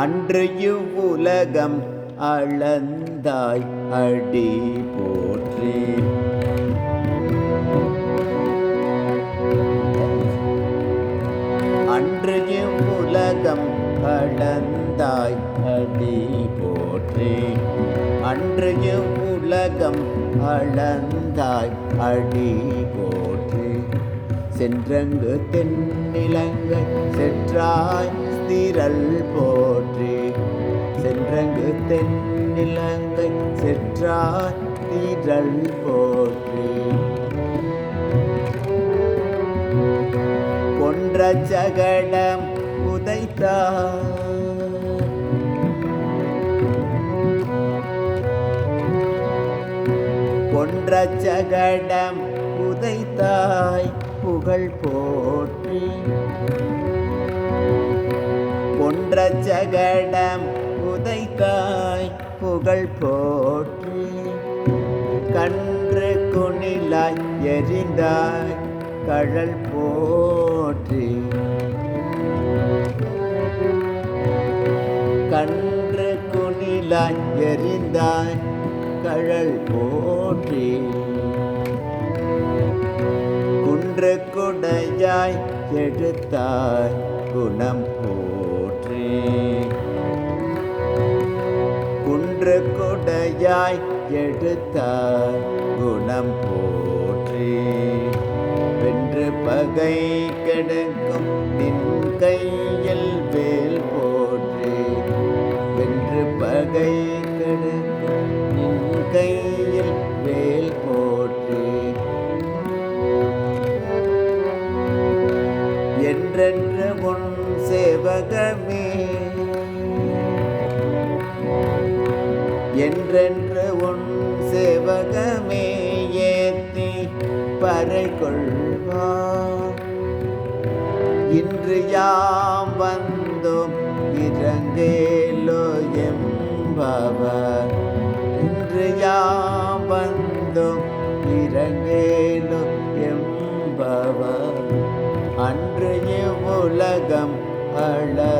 அன்று இவ்வுலகம் அளந்தாய் அடி போற்றி. அன்று இவ்வுலகம் அளந்தாய் அடி போற்றி. அன்று இவ்வுலகம் அளந்தாய் அடி போற்றி. சென்றங்கு தென்னிலங்கை செற்றாய் திரள் போற்றி. சென்றங்கு தென்னிலங்கை செற்றார் திரள் போற்றி. கொன்ற சகடம் உதைத்தார். கொன்ற சகடம் உதைத்தாய் புகழ் போற்றி. ஒன்ற சகடம் உதைத்தாய் புகழ் போற்றி. கன்று குணிலாய் எரிந்தாய் கழல் போற்றி. கன்று குணிலாய் எரிந்தாய் கழல் போற்றி. குன்று குடையாய் எடுத்தாய் குணம் போ குன்று குடையாய் எடுத்தாய் குணம் போற்றி. வென்று பகை கெடுக்கும் நின் கையில் வேல் போற்றி. வென்று பகை கெடுக்கும் நின் கையில் வேல் போற்றி. என்றென்று உன் சேவகமே என்றென்று உன் சேவகமே ஏத்தி பறை கொள்வார் இன்று யாம் வந்தோம் இறங்கேலோ என்பவர். இன்று யாம் வந்தோம் இறங்கேலோ என்பவர். அன்று இவ்வுலகம் அழ